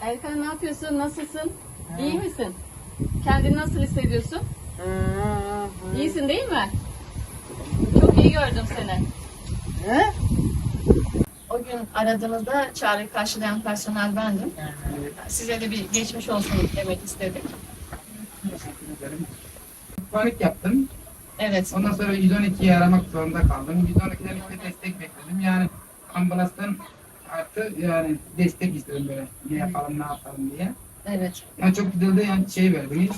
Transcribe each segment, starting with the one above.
Erkan ne yapıyorsun? Nasılsın? İyi misin? Kendini nasıl hissediyorsun? İyisin değil mi? Çok iyi gördüm seni. He? O gün aradığınızda çağrıyı karşılayan personel bendim. Size de bir geçmiş olsun demek istedik. Teşekkür ederim. Panik yaptım. Evet. Ondan sonra 112'yi aramak zorunda kaldım. 112'den işte destek bekledim. Yani ambulanstan artı yani destek istedim böyle. Ne yapalım ne yapalım diye. Evet. Yani çok güzel de yani şey verdiniz.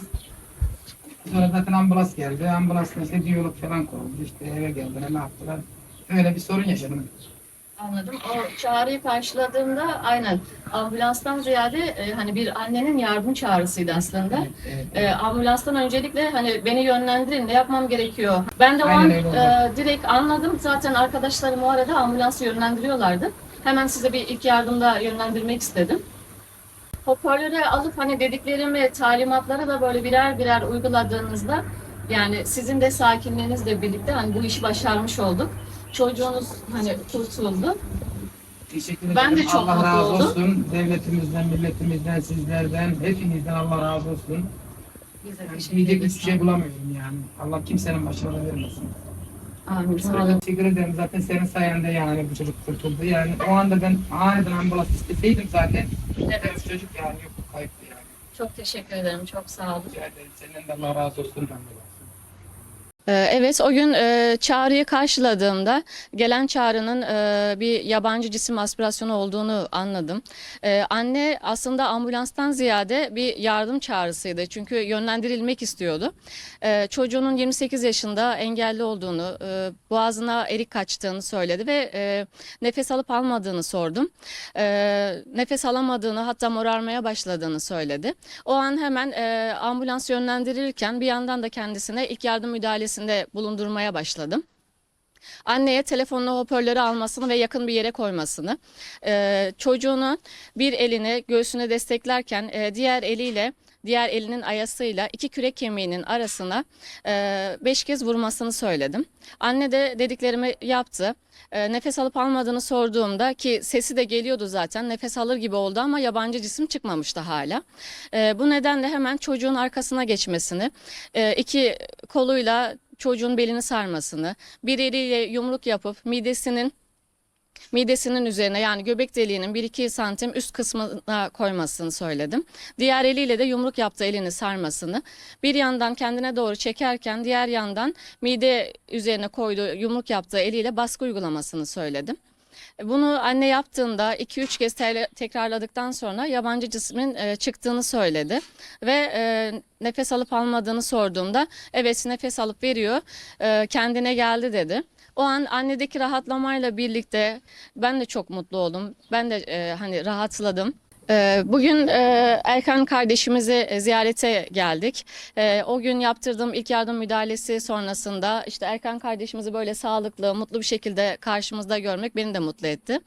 Sonra zaten ambulans geldi. Ambulansla işte diyalog falan kuruldu. İşte eve geldiler ne yaptılar. Öyle bir sorun yaşadım. Anladım. O çağrıyı karşıladığımda aynen ambulanstan ziyade e, hani bir annenin yardım çağrısıydı aslında. Evet. E, ambulanstan öncelikle hani beni yönlendirin ne yapmam gerekiyor. Ben de o Aynen an e, direkt anladım. Zaten arkadaşlarım o arada ambulansı yönlendiriyorlardı. Hemen size bir ilk yardımda yönlendirmek istedim. Hoparlöre alıp hani dediklerimi talimatları da böyle birer birer uyguladığınızda yani sizin de sakinliğinizle birlikte hani bu işi başarmış olduk. Çocuğunuz hani kurtuldu. Teşekkür ederim. Ben de çok Allah mutlu razı oldum. olsun. Devletimizden, milletimizden, sizlerden, hepinizden Allah razı olsun. Biz de Yani teşekkür ederiz. hiçbir şey bulamıyorum yani. Allah kimsenin başına da vermesin. Amin. Sağ olun. Teşekkür ederim. Zaten senin sayende yani bu çocuk kurtuldu. Yani o anda ben aniden ambulans isteseydim zaten Evet. bu çocuk yani yok kayıptı yani. Çok teşekkür ederim. Çok sağ olun. Rica ederim. Senden de Allah razı olsun. Ben de razı olsun. Ee, Evet, o gün e, çağrıyı karşıladığımda gelen çağrının e, bir yabancı cisim aspirasyonu olduğunu anladım. E, Anne aslında ambulanstan ziyade bir yardım çağrısıydı çünkü yönlendirilmek istiyordu. E, Çocuğunun 28 yaşında engelli olduğunu, e, boğazına erik kaçtığını söyledi ve nefes alıp almadığını sordum. Nefes alamadığını hatta morarmaya başladığını söyledi. O an hemen ambulans yönlendirilirken bir yandan da kendisine ilk yardım müdahalesinde bulundurmaya başladım. Anneye telefonla hoparlörü almasını ve yakın bir yere koymasını, e, çocuğunu bir elini göğsüne desteklerken diğer eliyle diğer elinin ayasıyla iki kürek kemiğinin arasına beş kez vurmasını söyledim. Anne de dediklerimi yaptı. Nefes alıp almadığını sorduğumda ki sesi de geliyordu zaten nefes alır gibi oldu ama yabancı cisim çıkmamıştı hala. Bu nedenle hemen çocuğun arkasına geçmesini, iki koluyla çocuğun belini sarmasını, bir eliyle yumruk yapıp midesinin midesinin üzerine yani göbek deliğinin 1-2 santim üst kısmına koymasını söyledim. Diğer eliyle de yumruk yaptığı elini sarmasını, bir yandan kendine doğru çekerken diğer yandan mide üzerine koyduğu yumruk yaptığı eliyle baskı uygulamasını söyledim. Bunu anne yaptığında 2-3 kez te- tekrarladıktan sonra yabancı cismin e, çıktığını söyledi. Ve e, nefes alıp almadığını sorduğumda evet nefes alıp veriyor e, kendine geldi dedi. O an annedeki rahatlamayla birlikte ben de çok mutlu oldum. Ben de e, hani rahatladım. E, Bugün e, Erkan kardeşimizi e, ziyarete geldik. E, O gün yaptırdığım ilk yardım müdahalesi sonrasında işte Erkan kardeşimizi böyle sağlıklı, mutlu bir şekilde karşımızda görmek beni de mutlu etti.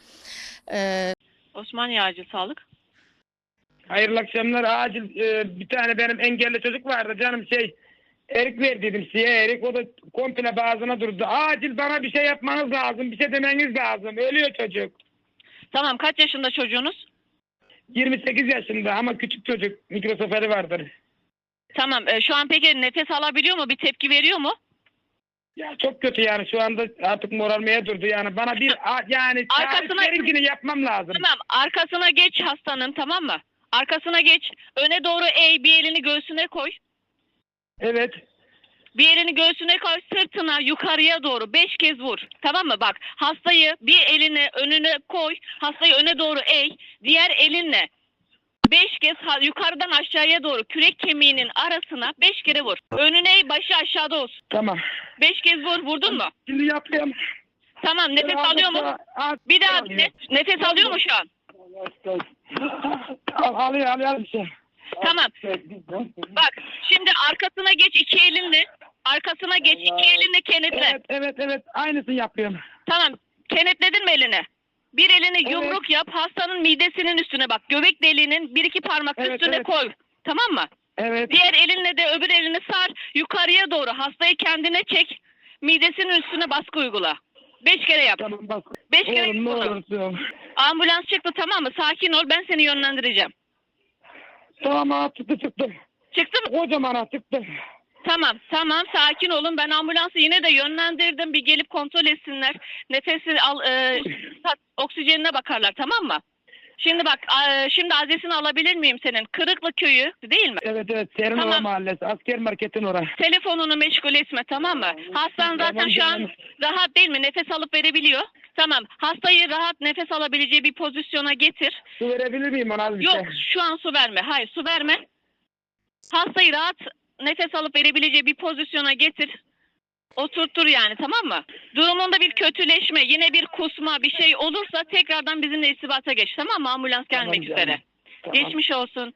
E, Osmaniye Acil Sağlık. Hayırlı akşamlar. Acil e, bir tane benim engelli çocuk vardı canım şey Erik ver dedim size. Erik o da komple bazına durdu. Acil bana bir şey yapmanız lazım. Bir şey demeniz lazım. Ölüyor çocuk. Tamam kaç yaşında çocuğunuz? 28 yaşında ama küçük çocuk. Mikroseferi vardır. Tamam e, şu an peki nefes alabiliyor mu? Bir tepki veriyor mu? Ya çok kötü yani şu anda artık morarmaya durdu yani. Bana bir a- yani Arkasına- tariflerinkini yapmam lazım. Tamam arkasına geç hastanın tamam mı? Arkasına geç. Öne doğru eğ bir elini göğsüne koy. Evet. Bir elini göğsüne koy sırtına yukarıya doğru beş kez vur. Tamam mı? Bak hastayı bir elini önüne koy. Hastayı öne doğru eğ. Diğer elinle beş kez yukarıdan aşağıya doğru kürek kemiğinin arasına beş kere vur. Önüne eğ başı aşağıda olsun. Tamam. Beş kez vur. Vurdun mu? Şimdi yapıyorum. Tamam nefes alıyor mu? Bir daha ne- nefes alıyor mu şu an? Al, alıyor alıyor bir şey. Tamam. Bak şimdi arkasına geç iki elinle. Arkasına geç iki elinle kenetle. Evet evet evet aynısını yapıyorum. Tamam. Kenetledin mi elini? Bir elini Evet. yumruk yap. Hastanın midesinin üstüne bak. Göbek deliğinin bir iki parmak Evet, üstüne evet. koy. Tamam mı? Evet. Diğer elinle de öbür elini sar. Yukarıya doğru hastayı kendine çek. Midesinin üstüne baskı uygula. Beş kere yap. Tamam bak. Beş kere ne olursun. Ambulans çıktı tamam mı? Sakin ol ben seni yönlendireceğim. Tamam ha çıktı çıktı. Çıktı mı? Kocaman ha çıktı. Tamam tamam sakin olun. Ben ambulansı yine de yönlendirdim. Bir gelip kontrol etsinler. Nefesi al, e, oksijenine bakarlar tamam mı? Şimdi bak e, şimdi adresini alabilir miyim senin? Kırıklı köyü değil mi? Evet evet Serinova Tamam. Mahallesi. Asker marketin orası. Telefonunu meşgul etme tamam mı? Hastan zaten şu an canım. rahat değil mi? Nefes alıp verebiliyor. Tamam. Hastayı rahat nefes alabileceği bir pozisyona getir. Su verebilir miyim ona az bir Yok şey? şu an su verme. Hayır su verme. Hastayı rahat nefes alıp verebileceği bir pozisyona getir. Oturtur yani tamam mı? Durumunda bir kötüleşme, yine bir kusma, bir şey olursa tekrardan bizimle istibata geç tamam mı? Ambulans gelmek Tamam üzere. Tamam. Geçmiş olsun.